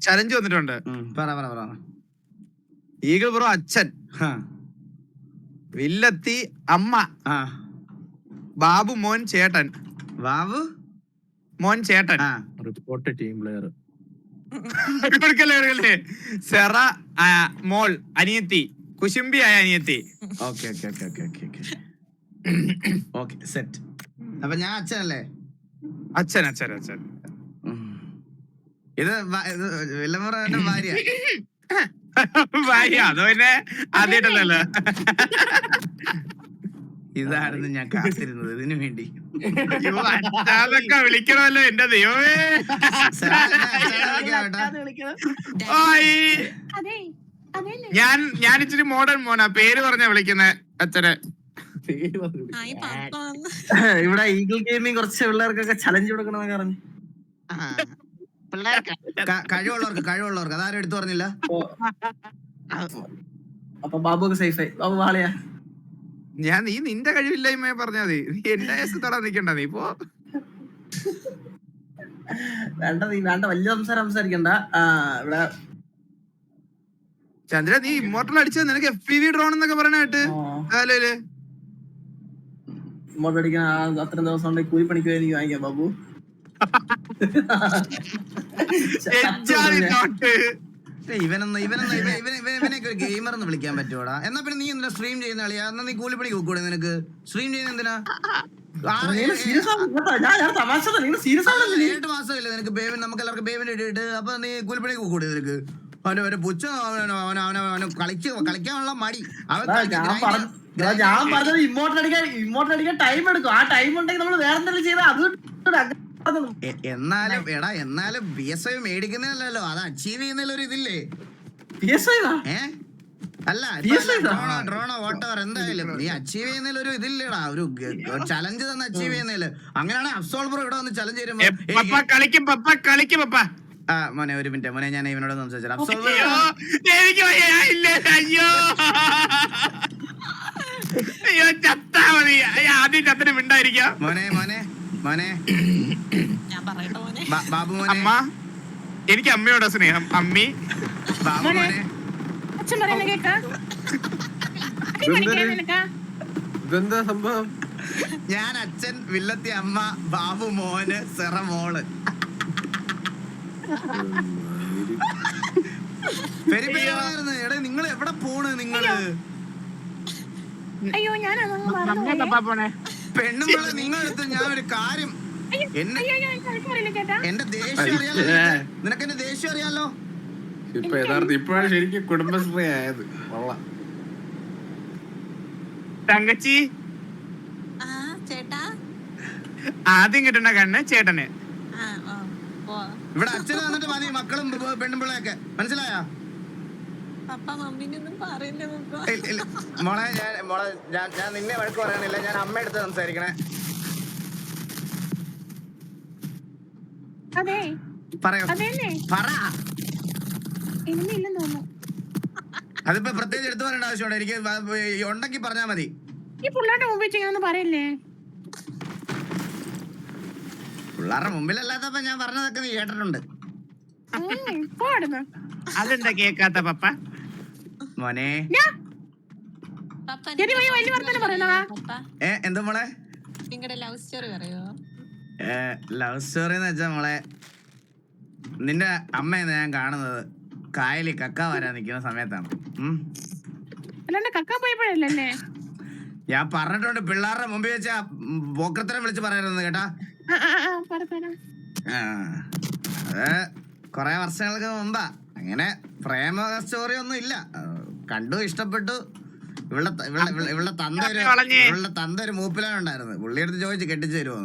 Challenge വന്നിട്ടുണ്ട്. പറ പറ പറ. ഈഗിൾ ബ്രോ അച്ഛൻ. ഹാ, വില്ലത്തി അമ്മ. ആ. ബാബു മോൻ ചേട്ടൻ. ബാബു? മോൻ ചേട്ടൻ. ആ. Report team player. കൊടുക്കല്ലേ സെറ മോൾ അനിയത്തി. കുശുംബിയായ അനിയത്തി. Okay okay okay okay okay okay. Okay set. അപ്പൊ ഞാൻ അച്ഛനല്ലേ? അച്ഛൻ അച്ഛൻ അച്ഛൻ. ഇത് വില്ലമുറ ഭാര്യ. ഭാര്യ അത് പിന്നെ ആദ്യമായിട്ടല്ലോ ഇതായിരുന്നു ഞാൻ കാത്തിരുന്നത് ഇതിനു വേണ്ടി. വിളിക്കണമല്ലോ എന്റെ ദൈവമേ. ഞാൻ ഞാൻ ഇച്ചിരി മോഡേൺ മോനാ. പേര് പറഞ്ഞ വിളിക്കുന്നത് അച്ഛനെ. ഇവിടെ ഈഗിൾ ഗെയിമിങ് കുറച്ച് പിള്ളേർക്കൊക്കെ ചലഞ്ച് കൊടുക്കണമെന്ന് പറഞ്ഞു. കഴിവുള്ളവർക്ക് കഴിവുള്ളവർക്ക്. അതാരും എടുത്തു പറഞ്ഞില്ല. അപ്പൊ ബാബുക്ക് സേഫായി ബാബു വാളിയാ ഞാൻ നീ നിന്റെ കഴിവില്ലായ്മ പറഞ്ഞാ മതി. നീ എന്റെ വയസ്സ് തൊടാൻ നിക്കണ്ട നീ പോ. വേണ്ട നീ വേണ്ട. വലിയ സംസാരം സംസാരിക്കണ്ട. ആ ഇവിടെ ചന്ദ്ര നീ ഇമ്മോർട്ടൽ അടിച്ചത് നിനക്ക് എഫ് പി വി ഡ്രോൺ എന്നൊക്കെ പറയണായിട്ട് അല്ലേ ഇങ്ങോട്ട് അടിക്കാൻ അത്രയും ദിവസം കൊണ്ട് കൂലിപ്പണിക്ക് എനിക്ക് വാങ്ങിക്കാം ബാബു. ഇവനൊന്ന് ഇവനൊന്ന് ഇവ- ഇവൻ ഇവൻ ഇവനൊക്കെ ഒരു ഗെയിമർ എന്ന് വിളിക്കാൻ പറ്റുമോടാ എന്നാ പിന്നെ നീ എന്തിനാ സ്ട്രീം ചെയ്യുന്ന കളിയാ? എന്നാ നീ കൂലിപ്പണി കൂക്കൂടെ നിനക്ക്? സ്ട്രീം ചെയ്യുന്ന എന്തിനാ? ഏഴ് മാസമല്ലേ നിനക്ക് പേയ്മെന്റ് നമുക്ക് എല്ലാവർക്കും പേയ്മെന്റ് ഇട്ടിട്ട്. അപ്പൊ നീ കൂലിപ്പണി കൂക്കൂടെ നിനക്ക്? അവന് ഒരു പുച്ഛ അവന് അവന് അവന് അവന് കളിച്ച് കളിക്കാനുള്ള മടി. അവൻ ഞാൻ പറഞ്ഞു ഞാൻ പറഞ്ഞത് ഇമോട്ടർ അടിക്കാൻ ടൈം എടുക്കും. ആ ടൈം ഉണ്ടെങ്കിൽ നമ്മൾ വേറെന്തെങ്കിലും ചെയ്താൽ അത് എന്നാലും എടാ എന്നാലും ബി എസ് ഐ മേടിക്കുന്നതല്ലോ അത് അച്ചീവ് ചെയ്യുന്നതിലൊരു ഇതില്ലേ? ഏ? അല്ല ഡ്രോണോ ഡ്രോണോ വോട്ടവർ എന്തായാലും നീ അച്ചീവ് ചെയ്യുന്നതിൽ ഒരു ഇതില്ലടാ. ഒരു ചലഞ്ച് തന്നെ അച്ചീവ് ചെയ്യുന്നതിൽ. അങ്ങനെയാണെങ്കിൽ അബ്സോൾവർ ഇവിടെ വന്ന് ചലഞ്ച് വരുമ്പോ കളിക്കും പപ്പ കളിക്കും പപ്പ. ആ മോനെ ഒരു മിനിറ്റ് മോനെ ഞാൻ ഇവനോട് സംസാരിച്ചു അബ്സോൾവർ അയ്യോ എനിക്ക് വയ്യ, ഇല്ല അയ്യോ. അയ്യോ ചത്താ മതി. അയ്യോ, ആദ്യം ചത്തിന് മിണ്ടായിരിക്കാം. മോനെ മോനെ. മോനെ? ബാബു മോനെ? അമ്മ എനിക്ക് അമ്മയോടാ സ്നേഹം. അമ്മി. ബാബു മോനെ. അച്ഛൻ പറയുന്ന കേക്കാ? ഇതെന്താ? സംഭവം? ഞാൻ അച്ഛൻ വില്ലത്തി അമ്മ ബാബു മോന് സെറ മോൾ. എടാ നിങ്ങൾ എവിടെ പോണ് നിങ്ങൾ? അയ്യോ ഞാൻ പോണേ. പെണ്ണുമ്പിള്ള നിങ്ങളടുത്ത് ഞാൻ ഒരു കാര്യം എന്നെ എന്റെ ദേഷ്യം അറിയാലോ നിനക്ക്? എന്റെ ദേഷ്യം അറിയാലോ? ഇപ്പൊ യഥാർത്ഥം ഇപ്പോഴാണ് ശരിക്കും കുടുംബശ്രീ ആയത്. കൊള്ളാം. തങ്കച്ചി? ആ ചേട്ടാ. ആദ്യം കിട്ടണ കണ്ണ് ചേട്ടന്. ആ ഓ ഓ ഇവിടെ അച്ഛനെ വന്നിട്ട് മതി മക്കളും പെണ്ണുമ്പിള്ളയൊക്കെ. മനസ്സിലായോ പപ്പ മമ്മീനൊന്നും പറയില്ല പപ്പ ഇല്ല, ഇല്ല. മോളെ ഞാൻ മോളെ ഞാൻ ഞാൻ നിന്നെ വഴക്ക് പറയണില്ല ഞാൻ അമ്മയടുത്ത് സംസാരിക്കണേ. അതെ. പറയോ. അതേന്നെ പറ. എനിമില്ലെന്ന് തോന്നുന്നു. അതിപ്പോ പ്രത്യേകിച്ച് എടുത്തു പറയേണ്ട ആവശ്യമുണ്ട്. എനിക്ക് ഉണ്ടെങ്കിൽ പറഞ്ഞാ മതി. ഈ പിള്ളേരുടെ മുമ്പിൽ ചെയ്യാന്ന് പറയല്ലേ? പിള്ളേരുടെ മുമ്പിലല്ലാത്തപ്പോ ഞാൻ പറഞ്ഞതൊക്കെ നീ കേട്ടിട്ടുണ്ട്. അതെന്താ കേക്കാത്ത പപ്പ? മോനെ. ഏ എന്താ മോളെ? നിങ്ങളുടെ ലവ് സ്റ്റോറി പറയോ? ലവ് സ്റ്റോറി എന്ന് വെച്ചാ മോളെ നിന്റെ അമ്മയെന്ന് ഞാൻ കാണുന്നത് കായലിൽ കക്ക വരാൻ നിൽക്കുന്ന സമയത്താണ്. ഞാൻ പറഞ്ഞിട്ടുണ്ട് പിള്ളേരുടെ മുമ്പിൽ വെച്ച പോക്കത്തരം വിളിച്ച് പറയരുത് കേട്ടാ. ആ ആ ആ പറ പറ. ആ, അത് കൊറേ വർഷങ്ങൾക്ക് മുമ്പാ. അങ്ങനെ പ്രേമ സ്റ്റോറി ഒന്നും ഇല്ല. കണ്ടു ഇഷ്ടപ്പെട്ടു. ഇവിടെ ഇവിടെ തന്ത ഒരു ഇവിടെ തന്ത ഒരു മൂപ്പിലാണുണ്ടായിരുന്നത് പുള്ളിയെടുത്ത് ചോദിച്ച് കെട്ടിച്ചു തരുമോ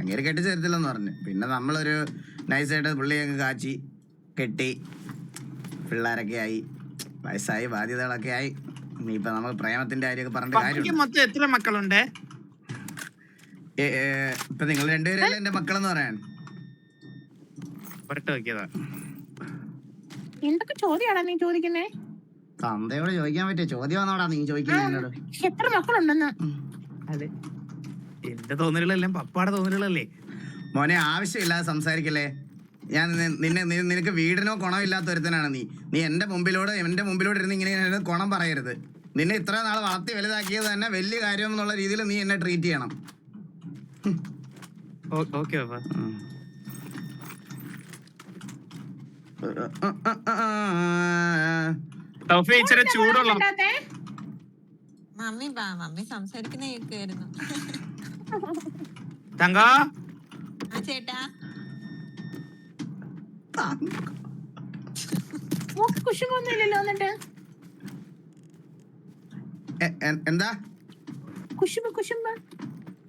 അങ്ങനെ കെട്ടിച്ചു തരത്തില്ലെന്ന് പറഞ്ഞു. പിന്നെ നമ്മളൊരു നൈസായിട്ട് പുള്ളി അങ്ങ് കാച്ചി കെട്ടി പിള്ളേരൊക്കെ ആയി വയസ്സായി ബാധ്യതകളൊക്കെ ആയി. ഇനിയിപ്പൊ നമ്മൾ പ്രേമത്തിന്റെ കാര്യമൊക്കെ പറഞ്ഞിട്ട് കാര്യം മൊത്തം എത്ര മക്കളുണ്ട്? ഇപ്പൊ നിങ്ങൾ രണ്ടുപേരല്ലേ എന്റെ മക്കളെന്ന് പറയാൻ? എന്തൊക്കെ ചോദ്യമാടാ നീ ചോദിക്കുന്നേ? തന്തയോട് ചോദിക്കാൻ പറ്റിയ ചോദ്യമാണോടാ നീ ചോദിക്കുന്നത് എന്നോട്. എത്ര മക്കളുണ്ടെന്ന്? അതെ. എന്റെ തോന്നലുകളെല്ലാം പപ്പാടെ തോന്നലുകളല്ലേ? മോനെ ആവശ്യമില്ലാതെ സംസാരിക്കല്ലേ? ഞാൻ നിന്നെ നിനക്ക് വീടിനോ ഗുണമില്ലാത്ത ഒരുത്തനാണ് നീ. നീ എന്റെ മുമ്പിലൂടെ എന്റെ മുമ്പിലൂടെ ഇരുന്ന് ഇങ്ങനെ കുണം പറയരുത്. നിന്നെ ഇത്ര നാൾ വളർത്തി വലുതാക്കിയത് തന്നെ വലിയ കാര്യം എന്നുള്ള രീതിയിൽ നീ എന്നെ ട്രീറ്റ് ചെയ്യണം. ഓക്കെ. ടോഫി ഇച്ചിരി ചൂടുള്ള? മമ്മി ബാ മമ്മി സംസാരിക്കുന്ന കേൾക്കായിരുന്നു തങ്കോ? ആ ചേട്ടാ. മൂക്ക് കുശുമ്പൊന്നുമില്ലല്ലോ എന്നിട്ട്? എന്താ? കുശുമ്പ് കുശുമ്പ്.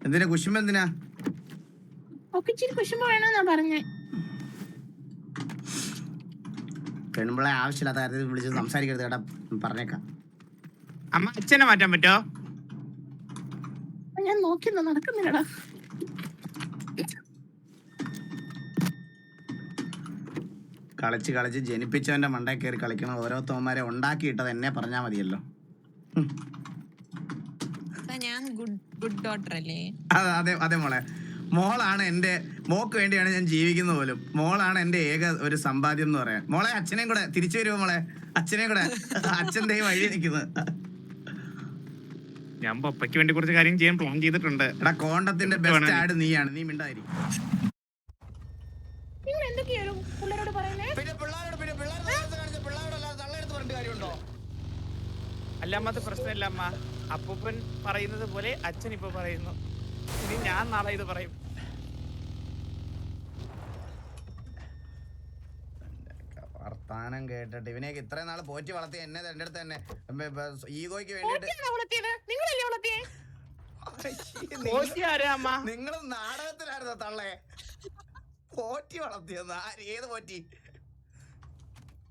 എന്തിനാ കുശുമ്പ എന്തിനാ? ഒക്കെ ഇച്ചിരി കുശുമ്പ് വേണമെന്നാ പറഞ്ഞേ. പെൺപിള്ളെ ആവശ്യമില്ലാത്ത കാര്യത്തിൽ വിളിച്ച് സംസാരിക്കരുത് കേട്ടാ. പറഞ്ഞേക്കാം. അമ്മ അച്ഛനെ മാറ്റാൻ പറ്റോ ഞാൻ നോക്കിയെന്നാ നടക്കുന്നില്ലടാ. കളിച്ച് കളിച്ച് ജനിപ്പിച്ചവന്റെ മണ്ടേ കയറി കളിക്കണം ഓരോ തോമാരെ ഉണ്ടാക്കിയിട്ടത് എന്നെ പറഞ്ഞാ മതിയല്ലോ. ഞാൻ ഗുഡ് ഗുഡ് ഡോട്ടർ അല്ലേ അതെ അതെ അതെ മോളെ. മോളാണ് എന്റെ മോക്ക് വേണ്ടിയാണ് ഞാൻ ജീവിക്കുന്നത് പോലും. മോളാണ് എന്റെ ഏക ഒരു സമ്പാദ്യം എന്ന് പറയാം മോളെ അച്ഛനെയും കൂടെ തിരിച്ചു വരുമോ മോളെ? അച്ഛനെയും കൂടെ. അച്ഛൻ ദൈവം വഴി നിൽക്കുന്നത് ഞാൻ പപ്പയ്ക്ക് വേണ്ടി കുറച്ച് കാര്യം ചെയ്യാൻ പ്ലാൻ ചെയ്തിട്ടുണ്ട്. എടാ കോണ്ടത്തിന്റെ ബെസ്റ്റ് ആഡ് നീയാണ്. നീ മിണ്ടായിരിക്കും നിങ്ങൾ എന്തൊക്കെയാണ് പിള്ളേരോട് പറയുന്നത് പിന്നെ പിള്ളേരോട് പിന്നെ പിള്ളേരോട് തള്ളെടുത്ത് പറഞ്ഞിട്ട് കാര്യമുണ്ടോ? അല്ല അമ്മ അത് പ്രശ്നമില്ല അമ്മ. അപ്പൂപ്പൻ പറയുന്നത് പോലെ അച്ഛൻ ഇപ്പൊ പറയുന്നു. ഇനി ഞാൻ നാളെ ഇത് പറയും. വർത്താനം കേട്ടിട്ട് ഇവനെയൊക്കെ ഇത്രയും നാൾ പോറ്റി വളർത്തി എന്നെ എന്റെ അടുത്ത് തന്നെ. ഈഗോയ്ക്ക് വേണ്ടിട്ട് നിങ്ങൾ നാടകത്തിലായിരുന്നോ തള്ളേ? പോറ്റി വളർത്തിയെന്ന് ആര്? ഏത് പോറ്റി?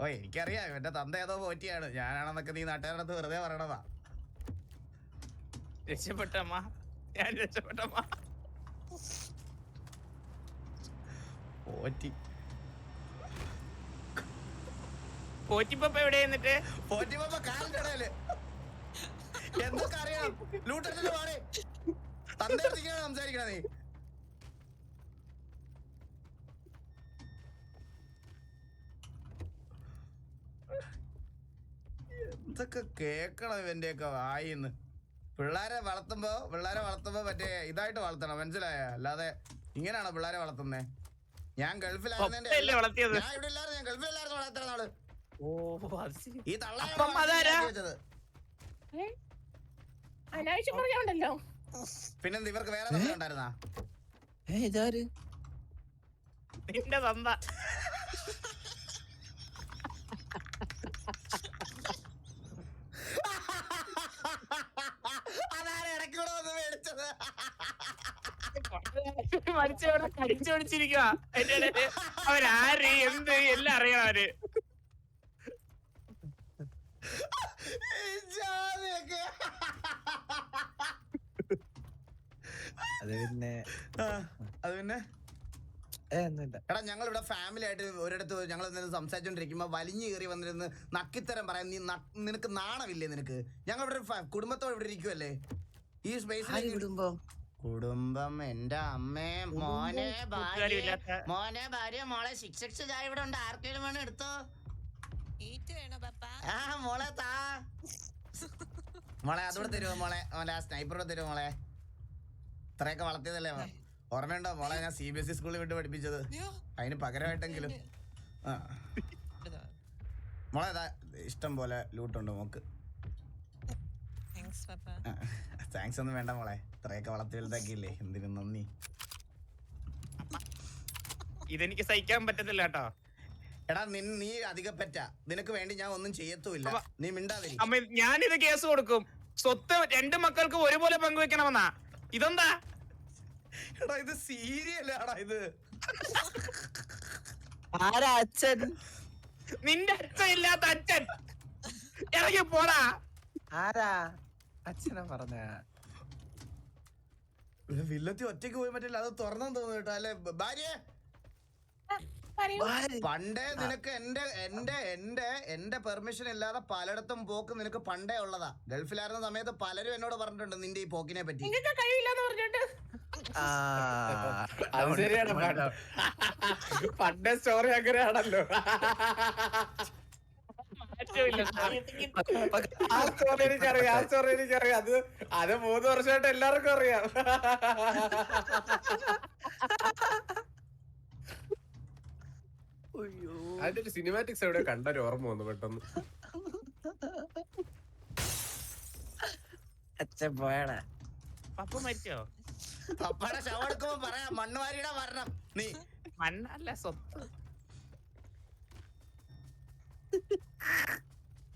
ഓ എനിക്കറിയാം. ഇവന്റെ തന്ത ഏതോ പോറ്റിയാണ്. ഞാനാണെന്നൊക്കെ നീ നാട്ടുകാരടുത്ത് വെറുതെ പറയണതാ. രക്ഷപ്പെട്ടമ്മ ഞാൻ രക്ഷപ്പെട്ടമ്മ പോറ്റി. കോച്ചിപ്പപ്പ എവിടെ എന്നിട്ട്? പോറ്റിപ്പപ്പ കാലിന്റെ ഇടയിൽ. എന്തൊക്കെ അറിയാം? ലൂട്ടത്തിന്റെ പാടെ അടുത്തേക്കാണ് സംസാരിക്കണ നീ. എന്തൊക്കെ കേക്കണം ഇവന്റെയൊക്കെ വായിന്ന്. പിള്ളേരെ വളർത്തുമ്പോ പിള്ളേരെ വളർത്തുമ്പോ മറ്റേ ഇതായിട്ട് വളർത്തണം മനസ്സിലായ? അല്ലാതെ ഇങ്ങനെയാണോ പിള്ളേരെ വളർത്തുന്നേ? ഞാൻ ഗൾഫിലായിരുന്നു ഞാൻ ഇവിടെ ഇല്ലായിരുന്നു ഞാൻ ഗൾഫിലായിരുന്നു വളർത്തണം നാൾ ഓ അത് ശരി. ഈ തള്ളയാണ് അപ്പം അതാരാ? വെച്ചത്. അനാവശ്യം പറയാണ്ടല്ലോ പിന്നെന്ത് ഇവർക്ക് വേറെ തള്ള ഉണ്ടായിരുന്നാ? നിന്റെ വന്ന് മേടിച്ചത്? മരിച്ചവിടെ കടിച്ചു പിടിച്ചിരിക്കുക അവരാര് എന്ത് എല്ലാം അറിയണം അവർ ഈ ജാതിയൊക്കെ. അത് പിന്നെ ആ, അത് പിന്നെ ഏ ഒന്നുമില്ല എടാ ഞങ്ങൾ ഇവിടെ ഫാമിലി ആയിട്ട് ഒരിടത്ത് ഞങ്ങൾ സംസാരിച്ചോണ്ടിരിക്കുമ്പോ വലിഞ്ഞു കയറി വന്നിരുന്ന് നക്കിത്തരം പറയാൻ നീ നിനക്ക് നാണമില്ലേ നിനക്ക്? ഞങ്ങൾ ഇവിടെ കുടുംബത്തോടെ ഇവിടെ ഇരിക്കുവല്ലേ? ഈ സ്പേസിൽ കുടുംബം? കുടുംബം എന്റെ അമ്മേ മോനെ ഭാര്യ മോനെ ഭാര്യ മോളെ സിക്സ് സിക്സ് ചായ ഇവിടെ ഉണ്ട്. ആർക്കെങ്കിലും വേണം എടുത്തോ? ആ മോളെ താ. മോളെ അതോടെ തരുമോ മോളെ? മോളെ ആ സ്നൈപ്പറോടെ തരുമോ മോളെ? ഇത്രയൊക്കെ വളർത്തിയതല്ലേ മോ? ഓർമ്മയുണ്ടോ? മോളെ ഞാൻ സി ബി എസ് ഇ സ്കൂളിൽ വിട്ട് പഠിപ്പിച്ചത്. അതിന് പകരമായിട്ടെങ്കിലും. ആ. മോളെ ഇഷ്ടം പോലെ ലൂട്ടുണ്ട് മോക്ക്. താങ്ക്സ് ഒന്നും വേണ്ട മോളെ. ഇത്രയൊക്കെ വളർത്തി വലുതാക്കിയില്ലേ? എന്തിനും നന്ദി. ഇതെനിക്ക് സഹിക്കാൻ പറ്റത്തില്ല കേട്ടോ. എടാ നിൻ നീ അധിക പറ്റ നിനക്ക് വേണ്ടി ഞാൻ ഒന്നും ചെയ്യത്തുമില്ല. നീ മിണ്ടാതിരി. അമ്മ ഞാനിത് കേസ് കൊടുക്കും. സ്വത്ത് രണ്ട് മക്കൾക്ക് ഒരുപോലെ പങ്കുവെക്കണമെന്നാ. ഇതെന്താ? എടാ ഇത് സീരിയലാടാ ഇത്. ആരാ അച്ഛൻ? നിന്റെ അച്ഛൻ ഇല്ലാത്ത അച്ഛൻ. ഇറങ്ങി പോടാ. ആരാ? അച്ഛനെ പറഞ്ഞ. വില്ലത്തി ഒറ്റയ്ക്ക് പോയി പറ്റില്ല അത് തുറന്നു തോന്നുന്നു കേട്ടോ അല്ലെ? ഭാര്യ? പണ്ടേ നിനക്ക് എന്റെ എന്റെ എന്റെ എന്റെ പെർമിഷൻ ഇല്ലാതെ പലയിടത്തും പോക്ക് നിനക്ക് പണ്ടേ ഉള്ളതാ. ഗൾഫിലായിരുന്ന സമയത്ത് പലരും എന്നോട് പറഞ്ഞിട്ടുണ്ട് നിന്റെ ഈ പോക്കിനെ പറ്റി. നിങ്ങൾക്ക് കഴിവില്ലെന്ന് പറഞ്ഞിട്ട്. ആ, അത് ശരിയാണ്. പണ്ടേ സ്റ്റോറി അങ്ങനെയാണല്ലോ. മാറ്റമില്ല. ആ സ്റ്റോറി എനിക്കറിയാം ആ സ്റ്റോറി എനിക്കറിയാം. അത് അത് മൂന്ന് വർഷമായിട്ട് എല്ലാവർക്കും അറിയാം. ഒരു സിനിമാറ്റിക്സ് എവിടെ കണ്ടൊരു ഓർമ്മ വന്നു പെട്ടെന്ന്. അച്ഛൻ പോയടാ. പപ്പ മരിച്ചോ? പപ്പയുടെ ശവം എടുക്കുമ്പോ പറയാം മണ്ണുവാരിയുടെ മരണം. നീ. മണ്ണല്ല സ്വത്ത്.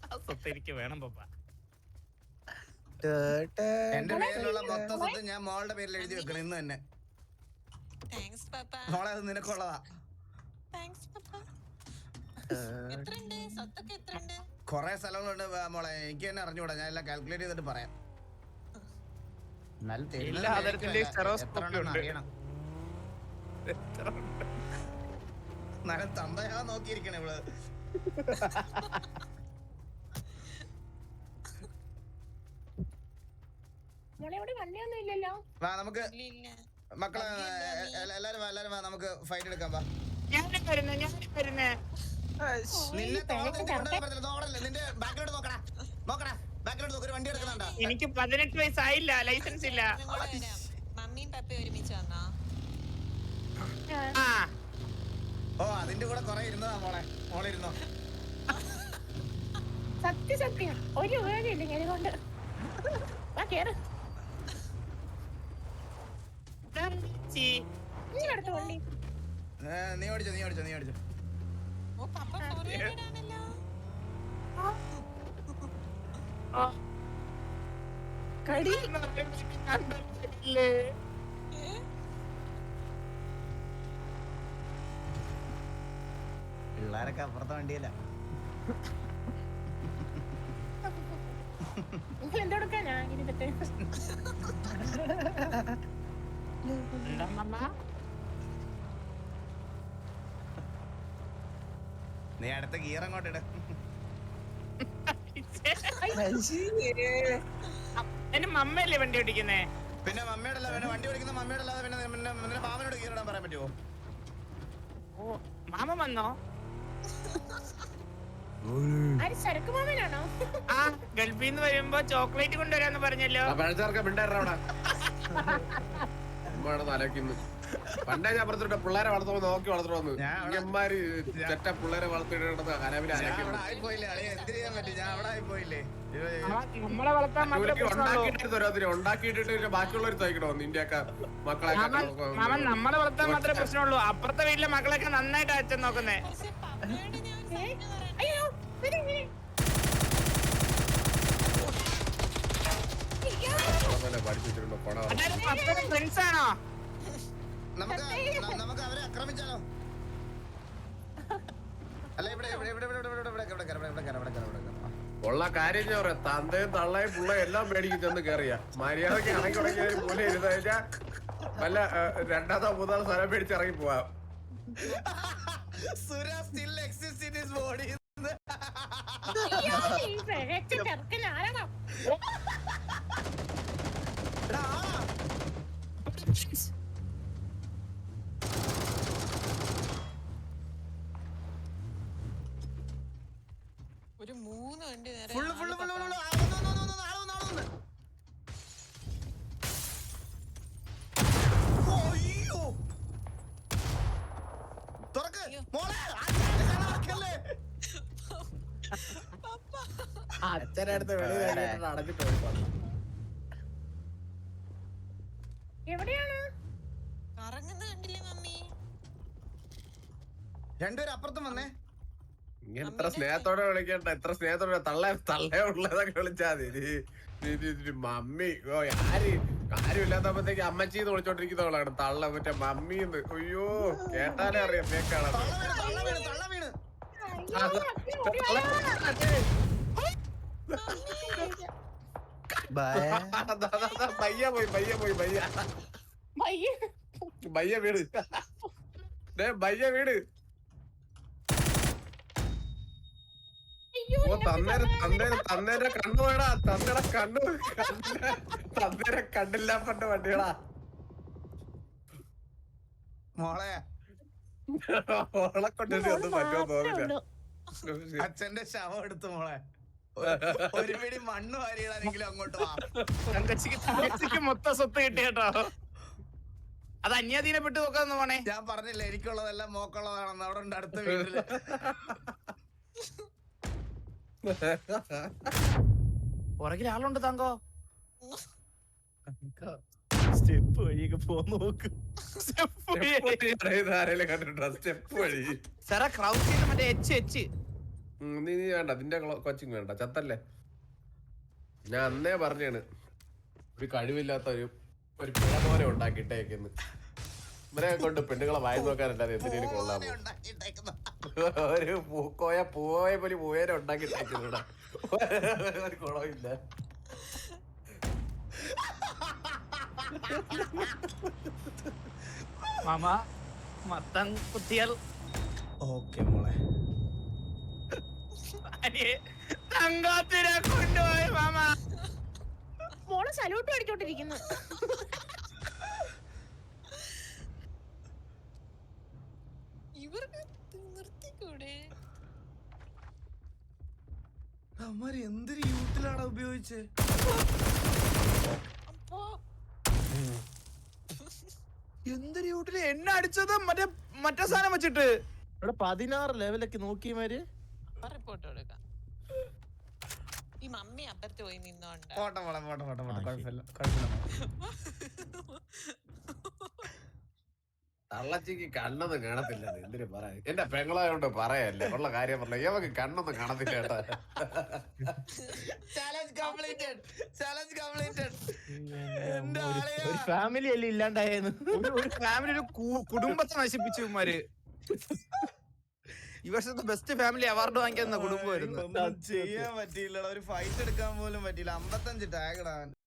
ആ സ്വത്ത് എനിക്ക് വേണം പപ്പ. ടേ, ടേ. എന്റെ പേരിലുള്ള മൊത്തം സ്വത്ത് ഞാൻ മോളുടെ പേരിൽ എഴുതി വെക്കണം ഇന്ന് തന്നെ. താങ്ക്സ് പാപ്പ. മോളെ അത് നിനക്കുള്ളതാ താങ്ക്സ് പപ്പ എത്രയുണ്ട് സ്വത്തൊക്കെ എത്രയുണ്ട് കൊറേ സ്ഥലങ്ങളുണ്ട് മോളെ. എനിക്ക് തന്നെ അറിഞ്ഞൂടാ. ഞാൻ എല്ലാം കാൽക്കുലേറ്റ് ചെയ്തിട്ട് പറയാം. എന്നാലും എല്ലാ തരത്തിലെയും stereoscope ഉണ്ട്. അറിയണം. എന്നാലും തന്തയാ നോക്കിയിരിക്കണേ ഇവൾ. മോളെ ഇവിടെ വണ്ടിയൊന്നും ഇല്ലല്ലോ. വാ നമുക്ക് മക്കളെ എ- എ- എല്ലാരും വാ എല്ലാരും വാ നമുക്ക് ഫൈറ്റ് എടുക്കാം വാ. ഞാൻ വരുന്നേ ഞാൻ വരുന്നേ. എനിക്ക് പതിനെട്ട് വയസ്സായില്ല. ലൈസൻസ് ഇല്ല. മമ്മിയും പപ്പയും ഒരുമിച്ച് വന്നോ? ഓ അതിന്റെ കൂടെ കൊറേ ഇരുന്നതാ മോളെ. മോളെ ഇരുന്നോ? സത്യസത്യം. ഒരു ഉപയോഗമില്ല ഞാൻ കൊണ്ട്. കേറ്. നീ ഓടിച്ചോ നീ ഓടിച്ചോ നീ ഓടിച്ചോ. പിള്ളേരൊക്കെ അപ്പുറത്തെ വണ്ടിയല്ല? എന്തെടുക്കാ ഞാൻ ഇനി പറ്റേ നീ അടുത്ത ഗിയർ അങ്ങോട്ട് ഇട്. എന്റെ മമ്മയല്ലേ വണ്ടി ഓടിക്കുന്നേ? പിന്നെ മമ്മയുടെ അല്ല പിന്നെ വണ്ടി ഓടിക്കുന്ന മമ്മയുടെ അല്ലാതെ പിന്നെ പിന്നെ പിന്നെ മാമനോട് ഗിയർ ഇടാൻ പറയാൻ പറ്റുമോ ഓ മാമ വന്നോ? ആര് സരക്ക് മാമനാണോ? ആ ഗൾഫിൽ നിന്ന് വരുമ്പോ ചോക്ലേറ്റ് കൊണ്ടുവരാന്ന് പറഞ്ഞല്ലോ. പഴച്ചാർക്ക് പിണ്ടായിരുന്നു അവിടെ. തലക്കിന്ന് പണ്ടേ ഞാൻ പറഞ്ഞിട്ട് പിള്ളേരെ വളർത്തുമ്പോ നോക്കി വളർത്തണമെന്ന്. ഞാൻമാര് ചെറ്റ പിള്ളേരെ വളർത്തിയിടേണ്ടത് കനവിനെ ഉണ്ടാക്കിയിട്ടൊരാത്തിരി ഉണ്ടാക്കിയിട്ടിട്ട് ബാക്കിയുള്ളവർ തയ്ക്കണോ നിന്റെയൊക്കെ മക്കളെ നമ്മളെ വളർത്താൻ മാത്രമേ പ്രശ്നമുള്ളൂ. അപ്പുറത്തെ വീട്ടിലെ മക്കളൊക്കെ നന്നായിട്ട് അച്ഛൻ നോക്കുന്നേ. പഠിപ്പിച്ചിട്ടുണ്ടോ പണം ഫ്രണ്ട്സ് ആണോ? നമുക്ക് നമുക്ക് അവരെ ആക്രമിച്ചാലോ? അല്ല ഇവിടെ ഇവിടെ ഇവിടെ ഇവിടെ ഇവിടെ ഇവിടെ ഇവിടെ ഇവിടെ ഇവിടെ ഇവിടെ ഇവിടെ ഉള്ള കാര്യം ഞാൻ പറയാം. തന്തയും തള്ളയും പുള്ള എല്ലാം മേടിക്കും ചെന്ന് കയറിയ. മര്യാദയ്ക്ക് ഇറങ്ങി തുടങ്ങിയ പോലെ ഇരുന്ന് കഴിഞ്ഞാ വല്ല രണ്ടാമതോ മൂന്നാമതോ സ്ഥലം മേടിച്ച് ഇറങ്ങി പോവാം. സുര വണ്ടി വെളിയിൽ എവിടെയാണ്? മമ്മി? രണ്ടുപേരും അപ്പുറത്തും വന്നേ. ഇങ്ങനെ എത്ര സ്നേഹത്തോടെ വിളിക്കണ്ട. എത്ര സ്നേഹത്തോടെ തള്ള തള്ള ഉള്ളതൊക്കെ വിളിച്ചാ മതി. മമ്മി. ഓ ആര്? കാര്യമില്ലാത്തപ്പോഴത്തേക്ക് അമ്മച്ചി എന്ന് വിളിച്ചോണ്ടിരിക്കുന്നവളാണ്. തള്ള മറ്റേ മമ്മി എന്ന് അയ്യോ കേട്ടാലേ അറിയാം കേക്കാളാണ് പയ്യ പോയി പയ്യ പോയി വീട് പയ്യ. വീട് തന്നേരം തന്നേരം. തന്നേരെ കണ്ണു വേടാ തന്നേടെ കണ്ണു കണ്ണ്- തന്നേരെ കണ്ടില്ല പണ്ട് വണ്ടികളാ. മോളെ. കൊണ്ടിട്ട് ഒന്നും പറ്റുമോ തോന്നില്ല അച്ഛന്റെ ശവം എടുത്തു മോളെ. ഒരു പിടി മണ്ണ് വാരിയിടാനെങ്കിലും അങ്ങോട്ട് വാ. മൊത്ത സ്വത്ത് കിട്ടിയട്ടോ. അത് അത് അന്യാധീനപ്പെട്ട് നോക്കാന്ന് പോണേ ഞാൻ പറഞ്ഞില്ല എനിക്കുള്ളതെല്ലാം മോക്കുള്ളതാണെന്ന്. അവിടെ ഉണ്ട് അടുത്ത വീട്ടിൽ. പുറകിൽ ആളുണ്ട് തങ്കോ? സ്റ്റെപ്പ് വഴിയൊക്കെ പോ നോക്ക്. സ്റ്റെപ്പ് വഴി. സാറാ ക്രൗഡ് ചെയ്ത് മറ്റേ എച്ച് എച്ച് നീ നീ വേണ്ട. നിന്റെ കോച്ചിങ് വേണ്ട. ചത്തല്ലേ? ഞാൻ അന്നേ പറഞ്ഞാണ്. ഒരു കഴിവില്ലാത്ത ഒരു ഒരു പിഴമോനെ ഉണ്ടാക്കിട്ടേക്കെന്ന് ഇവരെ കൊണ്ട് പെണ്ണുങ്ങളെ വായി നോക്കാനല്ലാതെ എന്തിനേലും കൊള്ളാമോ. ഒരു പൂക്കോയ പൂവോയ പോലെ പൂവേനെ ഉണ്ടാക്കിയിട്ടേക്കുന്നു ഇവിടെ ഒരു കുളമില്ല മാമ മത്തം കുത്തിയാൽ. ഓക്കെ മോളെ. തങ്കത്തിനെ കൊണ്ടുപോയി മാമ. മോൾ സല്യൂട്ട് അടിച്ചോണ്ടിരിക്കുന്നു ഇവർക്ക് അവന്മാര് എന്തൊരു യൂത്തിലാണ് ഉപയോഗിച്ചേ? അപ്പോ? എന്തൊരു യൂട്ടിൽ എന്നെ അടിച്ചത് മറ്റേ മറ്റേ സാധനം വെച്ചിട്ട്. ഇവിടെ പതിനാറ് ലെവലൊക്കെ നോക്കിയമാര് റിപ്പോർട്ട് കൊടുക്കാം. ഈ മമ്മി അപ്പുറത്ത് പോയി നിന്നോണ്ട്. പോട്ടെ പോട്ടെ പോട്ടെ പോട്ടെ. കുഴപ്പമില്ല കുഴപ്പമില്ല. തള്ളച്ചിക്ക് കണ്ണൊന്നും കാണത്തില്ല എന്തിനു പറയാ? എന്റെ പെങ്ങളായോണ്ട് പറയല്ലേ? ഉള്ള കാര്യം പറഞ്ഞ ഇവക്ക് കണ്ണൊന്നും കാണത്തില്ല കേട്ടോ. കംപ്ലീറ്റഡ് കംപ്ലീറ്റഡ് എന്റെ ഒരു- ഒരു ഫാമിലി അല്ലേ ഇല്ലാണ്ടായെന്ന്? ഒരു ഫാമിലി ഒരു കു- കുടുംബത്തെ നശിപ്പിച്ചു ഇവന്മാര്. ഈ വർഷത്തെ ബെസ്റ്റ് ഫാമിലി അവാർഡ് വാങ്ങിക്കുന്ന കുടുംബമായിരുന്നു ഒന്നും ചെയ്യാൻ പറ്റിയില്ലടാ. ഒരു ഫൈറ്റ് എടുക്കാൻ പോലും പറ്റിയില്ല. അമ്പത്തഞ്ച് ടാഗ് ഇടാൻ.